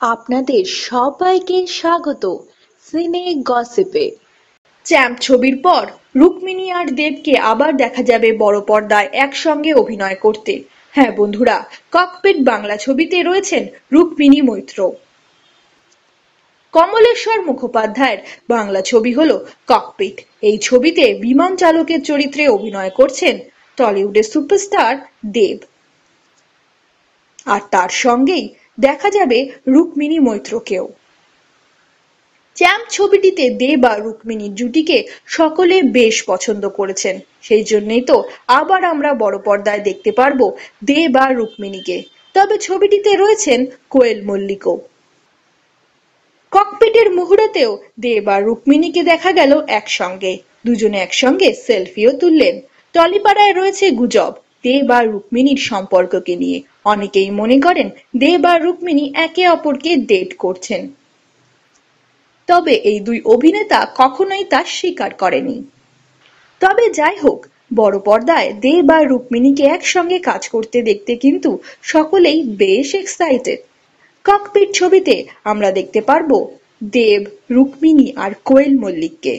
আপনাদের সবাইকে স্বাগত সিনে গসিপে। চ্যাম্প ছবির পর রুক্মিণী আর দেবকে আবার দেখা যাবে বড় পর্দায় একসঙ্গে অভিনয় করতে। হ্যাঁ বন্ধুরা, ককপিট বাংলা ছবিতে রয়েছেন রুক্মিণী মৈত্র। কমলেশ্বর মুখোপাধ্যায়ের বাংলা ছবি হলো ককপিট। এই ছবিতে বিমান চালকের চরিত্রে অভিনয় করছেন টলিউডের সুপারস্টার দেব। আর তার সঙ্গেই দেখা যাবে রুক্মিণী মৈত্রকেও। চ্যাম্প ছবিটিতে দেব আর রুক্মিণীর জুটিকে সকলে বেশ পছন্দ করেছেন। সেই জন্যই তো আবার আমরা বড় পর্দায় দেখতে পারব দেব আর রুক্মিণীকে। তবে ছবিটিতে রয়েছেন কোয়েল মল্লিকও। ককপিটের মুহূর্তেও দেব আর রুক্মিণীকে দেখা গেল একসঙ্গে। দুজনে একসঙ্গে সেলফিও তুললেন। টলিপাড়ায় রয়েছে গুজব। দেব আর রুক্মিণীর সম্পর্ককে নিয়ে। অনেকেই মনে করেন দেব আর রুক্মিণী একে অপরকে ডেট করছেন। তবে এই দুই অভিনেতা কখনোই তা স্বীকার করেনি। তবে যাই হোক, বড় পর্দায় দেব আর রুক্মিণীকে একসঙ্গে কাজ করতে দেখতে কিন্তু সকলেই বেশ এক্সাইটেড ককপিট ছবিতে আমরা দেখতে পারব দেব, রুক্মিণী আর কোয়েল মল্লিককে।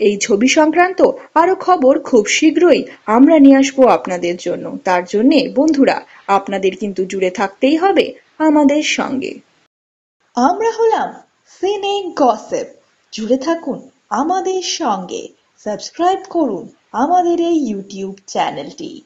এই ছবি সংক্রান্ত আরও খবর খুব শীঘ্রই আমরা নিয়ে আসব আপনাদের জন্য। তার জন্য বন্ধুরা, আপনাদের কিন্তু জুড়ে থাকতেই হবে আমাদের সঙ্গে। আমরা হলাম সিনে গসেপ জুড়ে থাকুন আমাদের সঙ্গে। সাবস্ক্রাইব করুন আমাদের এই ইউটিউব চ্যানেলটি